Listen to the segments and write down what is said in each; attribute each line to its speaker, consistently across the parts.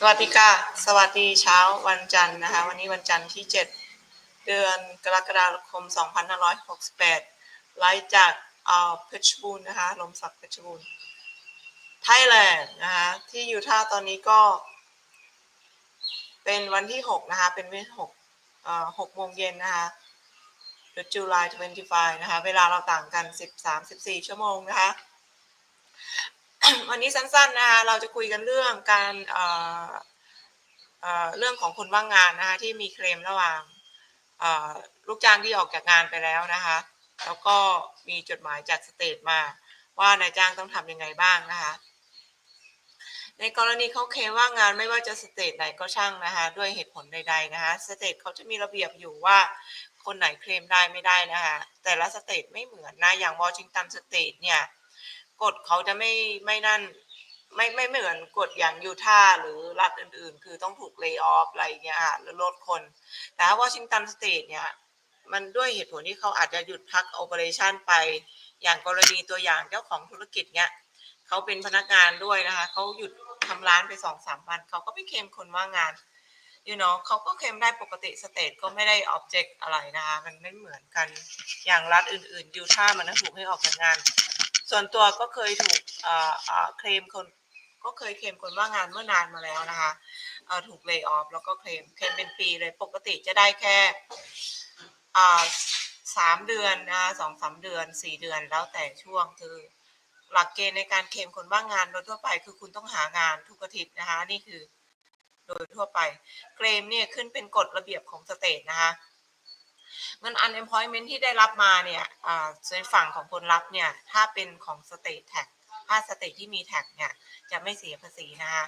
Speaker 1: สวัสดีค่ะสวัสดีเช้าวันจันทร์นะคะ วันนี้วันจันทร์ที่ 7 เดือนกรกฎาคม 2568ไล่จากเอ่อเพชรบูรณ์นะคะ ลมศักดิ์เพชรบูรณ์ไทยแลนด์นะคะ ที่อยู่ท่าตอนนี้ก็ เป็นวันที่ 6 นะคะ เป็นวันที่6เอ่อ6โมงเย็นนะคะเดือนจุลาย25 นะคะ เวลาเราต่างกัน 13-14 ชั่วโมงนะคะ วันนี้สั้นๆนะคะเราจะคุยกันเรื่องการเอ่อเอ่อเรื่องของคนว่างงานนะคะที่มีเคลมระหว่างเอ่อลูกจ้างที่ออกจากงานไปแล้วนะคะ แล้วก็มีจดหมายจากสเตทมาว่านายจ้างต้องทำยังไงบ้างนะคะ ในกรณีเขาเคลมว่างงานไม่ว่าจะสเตทไหนก็ช่างนะคะด้วยเหตุผลใดๆนะคะสเตทเขาจะมีระเบียบอยู่ว่าคนไหนเคลมได้ไม่ได้นะคะแต่ละสเตทไม่เหมือนนะอย่างวอชิงตันสเตทเนี่ย กฎเขาจะไม่ไม่นั่นไม่ไม่ไม่เหมือนกฎอย่างยูทาห์หรือรัฐอื่น ๆ คือต้องถูกเลิกออฟอะไรเงี้ยค่ะหรือลดคน แต่ว่าวอชิงตันสเตทเนี่ยมันด้วยเหตุผลที่เขาอาจจะหยุดพักโอเปอเรชันไปอย่างกรณีตัวอย่างเจ้าของธุรกิจเนี่ยเขาเป็นพนักงานด้วยนะคะเขาหยุดทำร้านไปสองสามวันเขาก็ไม่เคลมคนว่างงาน you know เขาก็เคลมได้ปกติสเตทก็ไม่ได้ออบเจกต์อะไรนะคะมันไม่เหมือนกันอย่างรัฐอื่นๆยูทามันถูกให้ออกจากงาน ส่วนตัวก็เคยถูกเคลมคนก็เคยเคลมคนว่างงานเมื่อนานมาแล้วนะคะถูกเล y o ออฟแล้วก็เคลมเคลมเป็นปีเลยปกติจะได้แค่สามเดือนนะคะสองสามเดือนสี่เดือนแล้วแต่ช่วงคือหลักเกณฑ์ในการเคลมคนว่างงานโดยทั่วไปคือคุณต้องหางานทุกอาทิตย์นะคะนี่คือ โดยทั่วไปเคลมเนี่ยขึ้นเป็นกฎระเบียบของสเตทนะคะ เงิน unemployment ที่ได้รับมาเนี่ยอ่าในฝั่งของคนรับเนี่ยถ้าเป็นของ state tax ถ้า state ที่มี tax เนี่ยจะไม่เสียภาษีนะคะ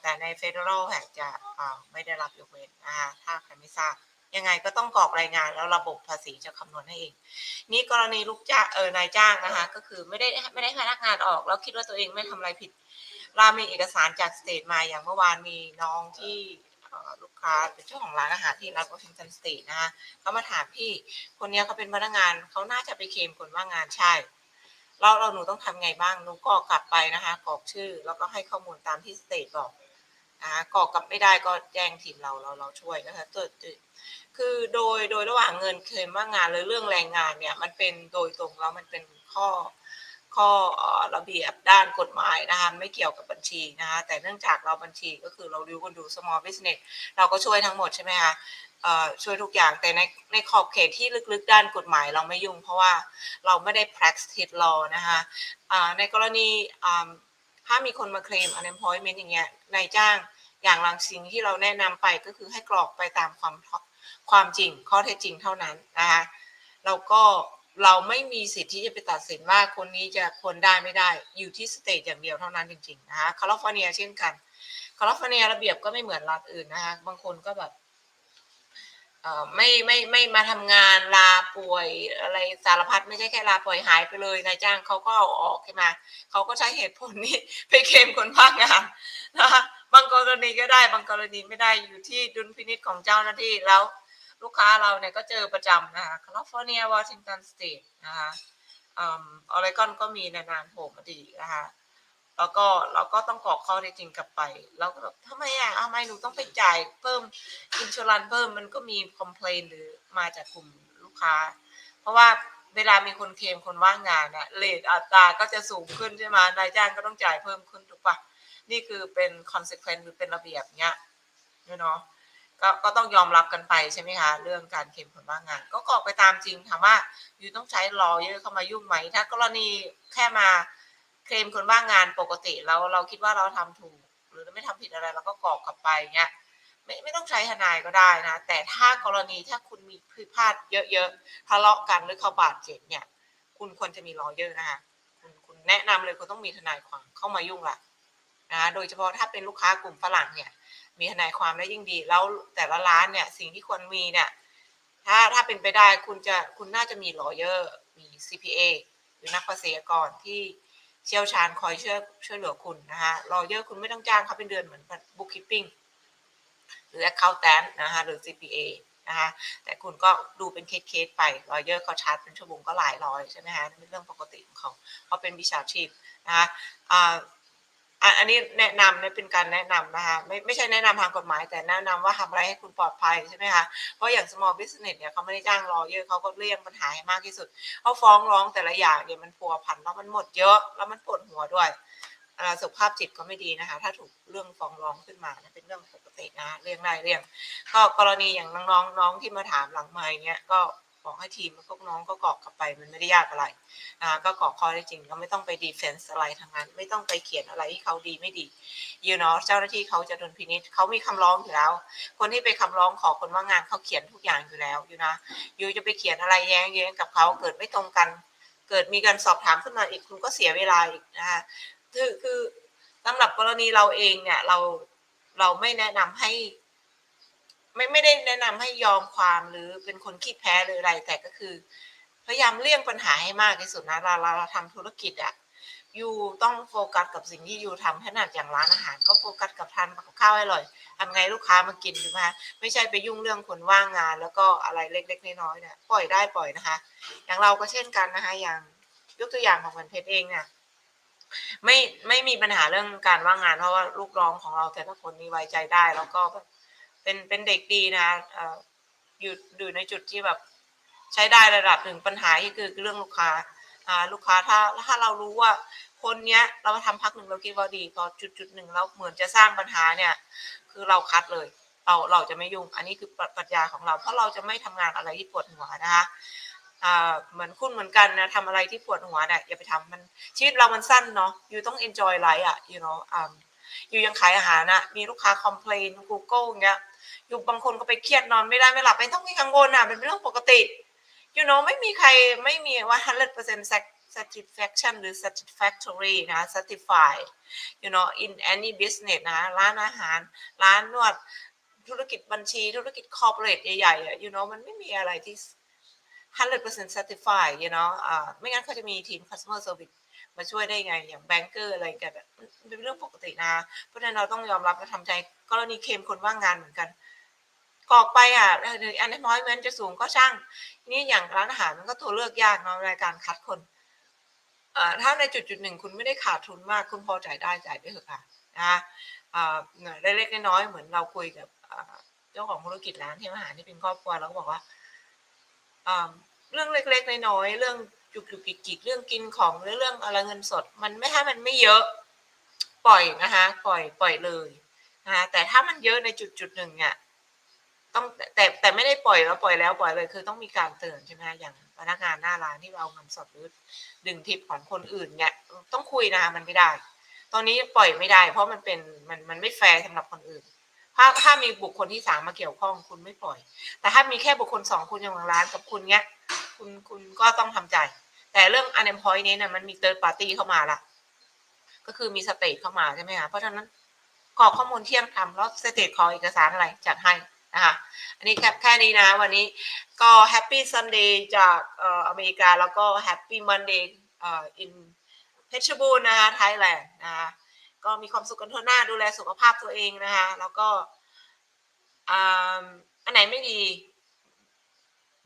Speaker 1: แต่ใน federal tax จะอ่าไม่ได้รับยกเว้นนะคะถ้าใครไม่ทราบยังไงก็ต้องกรอกรายงานแล้วระบบภาษีจะคำนวณให้เอง นี่กรณีลูกจ้างเออนายจ้างนะคะ ก็คือไม่ได้ไม่ได้พนักงานออก แล้วคิดว่าตัวเองไม่ทำอะไรผิดเรามีเอกสารจากสเตทมาอย่างเมื่อวานมีน้องที่ ลูกค้าเป็นเจ้าของร้านอาหารที่รัฐวอชิงตันสตทนะคะเขามาถามพี่คนเนี้ยเขาเป็นพนักงานเขาน่าจะไปเคลมคนว่างงานใช่เราเราหนูต้องทำไงบ้างหนูกรอกกลับไปนะคะกรอกชื่อแล้วก็ให้ข้อมูลตามที่สเตทบอกนะคะกรอกกลับไม่ได้ก็แจ้งทีมเราเราเราช่วยนะคะตัวคือโดยโดยระหว่างเงินเคลมว่างงานหรือเรื่องแรงงานเนี่ยมันเป็นโดยตรงแล้วมันเป็นข้อ ข้อระเบียบด้านกฎหมายนะคะไม่เกี่ยวกับบัญชีนะคะแต่เนื่องจากเราบัญชีก็คือเราดูคนดู small business เราก็ช่วยทั้งหมดใช่ไหมคะช่วยทุกอย่างแต่ในในขอบเขตที่ลึกๆด้านกฎหมายเราไม่ยุ่ง เพราะว่าเราไม่ได้ practice law นะคะในกรณีถ้ามีคนมาเคลม unemployment อย่างเงี้ยนายจ้างอย่างลังสิ่งที่เราแนะนำไปก็คือให้กรอกไปตามความความจริงข้อเท็จจริงเท่านั้นนะคะแล้วก็ เราไม่มีสิทธิ์ที่จะไปตัดสินว่าคนนี้จะคนได้ไม่ได้ อยู่ที่สเตทอย่างเดียวเท่านั้นจริงๆนะคะแคลิฟอร์เนียเช่นกันแคลิฟอร์เนียระเบียบก็ไม่เหมือนรัฐอื่นนะคะบางคนก็แบบเอ่อไม่ไม่ไม่มาทำงานลาป่วยอะไรสารพัดไม่ใช่แค่ลาป่วยหายไปเลยนายจ้างเขาก็เอาออกใช่ไหมเขาก็ใช้เหตุผลนี้ไปเคลมคนพักงานนะคะบางกรณีก็ได้บางกรณีไม่ได้อยู่ที่ดุลพินิจของเจ้าหน้าที่แล้ว ลูกค้าเราเนี่ยก็เจอประจำนะคะแคลิฟอร์เนียวอชิงตันสเตทนะคะออริกอนก็มีนานๆโผล่มาดีนะคะแล้วก็เราก็ต้องกรอกข้อเท็จจริงกลับไป แล้วก็แบบทำไมอะทำไมหนูต้องไปจ่ายเพิ่มอินชูรันเพิ่มมันก็มีคอมเพลนหรือมาจากกลุ่มลูกค้า เพราะว่าเวลามีคนเคลมคนว่างงานอะเลทอัตราก็จะสูงขึ้นใช่ไหมนายจ้างก็ต้องจ่ายเพิ่มขึ้นถูกปะนี่คือเป็น consequence หรือเป็นระเบียบเนี้ยเนาะ ก็ก็ต้องยอมรับกันไปใช่ไหมคะเรื่องการเคลมผลว่างงาน ก็กรอกไปตามจริงถามว่าอยู่ต้องใช้รอเยอะเข้ามายุ่งไหม ถ้ากรณีแค่มาเคลมคนว่างงานปกติแล้วเราคิดว่าเราทำถูก หรือไม่ทำผิดอะไรเราก็กรอกกลับไปเงี้ยไม่ไม่ต้องใช้ทนายก็ได้นะ แต่ถ้ากรณีถ้าคุณมีผิพาดเยอะๆทะเลาะกันหรือเขาบาดเจ็บเนี่ย คุณควรจะมีรอเยอะนะคะคุณคุณแนะนำเลยคุณต้องมีทนายความเข้ามายุ่งละนะโดยเฉพาะถ้าเป็นลูกค้ากลุ่มฝรั่งเนี่ย มีทนายความได้ยิ่งดี แล้วแต่ละร้านเนี่ยสิ่งที่ควรมีเนี่ยถ้าถ้าเป็นไปได้คุณจะคุณน่าจะมีลอเยอร์มี CPA หรือนักภาษีกรที่เชี่ยวชาญคอยช่วยช่วยเหลือคุณนะคะลอเยอร์คุณไม่ต้องจ้างเขาเป็นเดือนเหมือน bookkeeping หรือ accountant นะคะหรือ CPA นะคะแต่คุณก็ดูเป็นเคสๆไปลอเยอร์เขาชาร์จเป็นชั่วโมงก็หลายร้อยใช่ไหมคะนี่เป็นเรื่องปกติของเขาเขาเป็นวิชาชีพนะคะ อันนี้แนะนำเนี่ยเป็นการแนะนำนะคะไม่ไม่ใช่แนะนำทางกฎหมาย แต่แนะนำว่าทำอะไรให้คุณปลอดภัยใช่ไหมคะเพราะอย่าง small business เนี่ยเขาไม่ได้จ้างรอเยอะเขาก็เลี่ยงปัญหาให้มากที่สุดเขาฟ้องร้องแต่ละอย่างเนี่ยมันพัวพันแล้วมันหมดเยอะ แล้วมันปวดหัวด้วยสุขภาพจิตก็ไม่ดีนะคะ ถ้าถูกเรื่องฟ้องร้องขึ้นมาเนี่ยเป็นเรื่องปกตินะเรื่องได้เรื่องก็กรณีอย่างน้องๆน้องที่มาถามหลังไม้เนี่ยก็ บอกให้ทีมพวกน้องก็กรอกกลับไปมันไม่ได้ยากอะไรนะก็กรอกข้อได้จริงก็ไม่ต้องไปดีเฟนซ์อะไรทางนั้น ไม่ต้องไปเขียนอะไรที่เขาดีไม่ดียูเนาะเจ้าหน้าที่เขาจะโดนพินิษเขามีคำร้องอยู่แล้ว คนที่ไปคำร้องขอคนว่างงานเขาเขียนทุกอย่างอยู่แล้วอยู่นะยูจะไปเขียนอะไรแย้งแย้งกับเขาเกิดไม่ตรงกัน เกิดมีการสอบถามขึ้นมาอีกคุณก็เสียเวลาอีกนะคะคือคือสำหรับกรณีเราเองเนี่ยเราเราไม่แนะนำให้ ไม่ไม่ได้แนะนำให้ยอมความหรือเป็นคนขี้แพ้หรืออะไร แต่ก็คือ พยายามเลี่ยงปัญหาให้มากที่สุดนะเราเราเราทำธุรกิจอะยูต้องโฟกัสกับสิ่งที่ยูทำขนาดอย่างร้านอาหาร ก็โฟกัสกับทานกับข้าวให้อร่อยทำไงลูกค้ามากินถูกไหมไม่ใช่ไปยุ่งเรื่องคนว่างงาน แล้วก็อะไรเล็กๆน้อยๆเนี่ยปล่อยได้ปล่อยนะคะ อย่างเราก็เช่นกันนะคะอย่างยกตัวอย่างของมันเพชรเองเนี่ยไม่ไม่มีปัญหาเรื่องการว่างงานเพราะว่าลูกน้องของเราแต่ละคนนี่ไว้ใจได้แล้วก็แบบ เป็นเป็นเด็กดีนะอยู่อยู่ในจุดที่แบบใช้ได้ระดับหนึ่งปัญหาที่คือเรื่องลูกค้าลูกค้าถ้าถ้าเรารู้ว่าคนเนี้ยเราทำพักหนึ่งเราคิดว่าดีพอจุดจุดหนึ่งเราเหมือนจะสร้างปัญหาเนี่ย คือเราคัดเลย เราเราจะไม่ยุ่ง อันนี้คือปรัชญาของเรา เพราะเราจะไม่ทำงานอะไรที่ปวดหัวนะคะเหมือนคุณเหมือนกันนะทำอะไรที่ปวดหัวเนี่ยอย่าไปทำมันชีวิตเรามันสั้นเนาะอยู่ต้อง enjoy life อะ you know อ่า อยู่ยังขายอาหารนะมีลูกค้า complain Google อย่างเงี้ยอยู่บางคนก็ไปเครียดนอนไม่ได้ไม่หลับไม่ต้องมีกังวลอะเป็นเรื่องปกติ you know ไม่มีใครไม่มีว่า 100% satisfaction หรือ satisfactory นะ satisfied you know in any business นะ ร้านอาหาร ร้านนวด ธุรกิจบัญชี ธุรกิจ corporate ใหญ่ๆอะ you know มันไม่มีอะไรที่ 100% satisfied you know อ่าไม่งั้นเขาจะมีทีม customer service มาช่วยได้ไงอย่างแบงเกอร์อะไรกันอะมันเป็นเรื่องปกตินะเพราะฉะนั้นเราต้องยอมรับและทำใจกรณีเคมคนว่างงานเหมือนกันกรอกไปอะอันนี้น้อยเนจะสูงก็ช่าง นี่อย่างร้านอาหารมันก็ตัวเลือกยากเนาะในการคัดคนเอ่อถ้าในจุดจุดหนึ่งคุณไม่ได้ขาดทุนมาก คุณพอจ่ายได้จ่ายไปเถอะค่ะนะอ่าเล็กๆน้อยๆเหมือนเราคุยกับเจ้าของธุรกิจร้านที่อาหารที่เป็นครอบครัวเราก็บอกว่าเรื่องเล็กๆน้อยๆเรื่อง จุกจุกจิกจิกเรื่องกินของหรือเรื่องอะไรเงินสด มันไม่ถ้ามันไม่เยอะ ปล่อยนะคะ ปล่อยปล่อยเลยนะคะแต่ถ้ามันเยอะในจุดจุดหนึ่งเนี่ยต้องแต่แต่ไม่ได้ปล่อยแล้วปล่อยแล้วปล่อยเลยคือต้องมีการเตือนใช่ไหมอย่างพนักงานหน้าร้านที่เอาเงินสดหรือดึงทิปของคนอื่นเนี่ยต้องคุยนะคะมันไม่ได้ ตอนนี้ปล่อยไม่ได้ เพราะมันเป็นมันมันไม่แฟร์สำหรับคนอื่น ถ้าถ้ามีบุคคลที่สามมาเกี่ยวข้องคุณไม่ปล่อย แต่ถ้ามีแค่บุคคลสองคุณอย่างร้านกับคุณเนี้ย คุณคุณก็ต้องทำใจ แต่เรื่อง unemployed นี้เนี่ยมันมี third party เข้ามาละก็คือมีสเตทเข้ามาใช่ไหมคะเพราะฉะนั้นกรอกข้อมูลเที่ยงทำแล้วสเตทขอเอกสารอะไรจัดให้นะคะอันนี้แค่แค่นี้นะ วันนี้ก็แฮปปี้ซันเดย์จากเอ่ออเมริกา แล้วก็แฮปปี้มันเดย์เอ่ออินเพชรบูรณ์นะคะไทยแลนด์นะคะก็มีความสุขกันทั่วหน้าดูแลสุขภาพตัวเองนะคะ แล้วก็อ่าอันไหนไม่ดี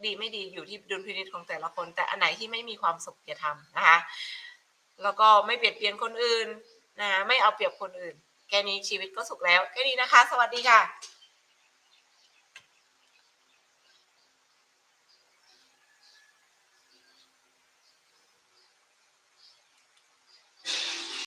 Speaker 1: ดีไม่ดีอยู่ที่ดุลพินิจของแต่ละคน แต่อันไหนที่ไม่มีความสุขอย่าทำนะคะ แล้วก็ไม่เบียดเบียนคนอื่นนะคะไม่เอาเปรียบคนอื่น แค่นี้ชีวิตก็สุขแล้ว แค่นี้นะคะ สวัสดีค่ะ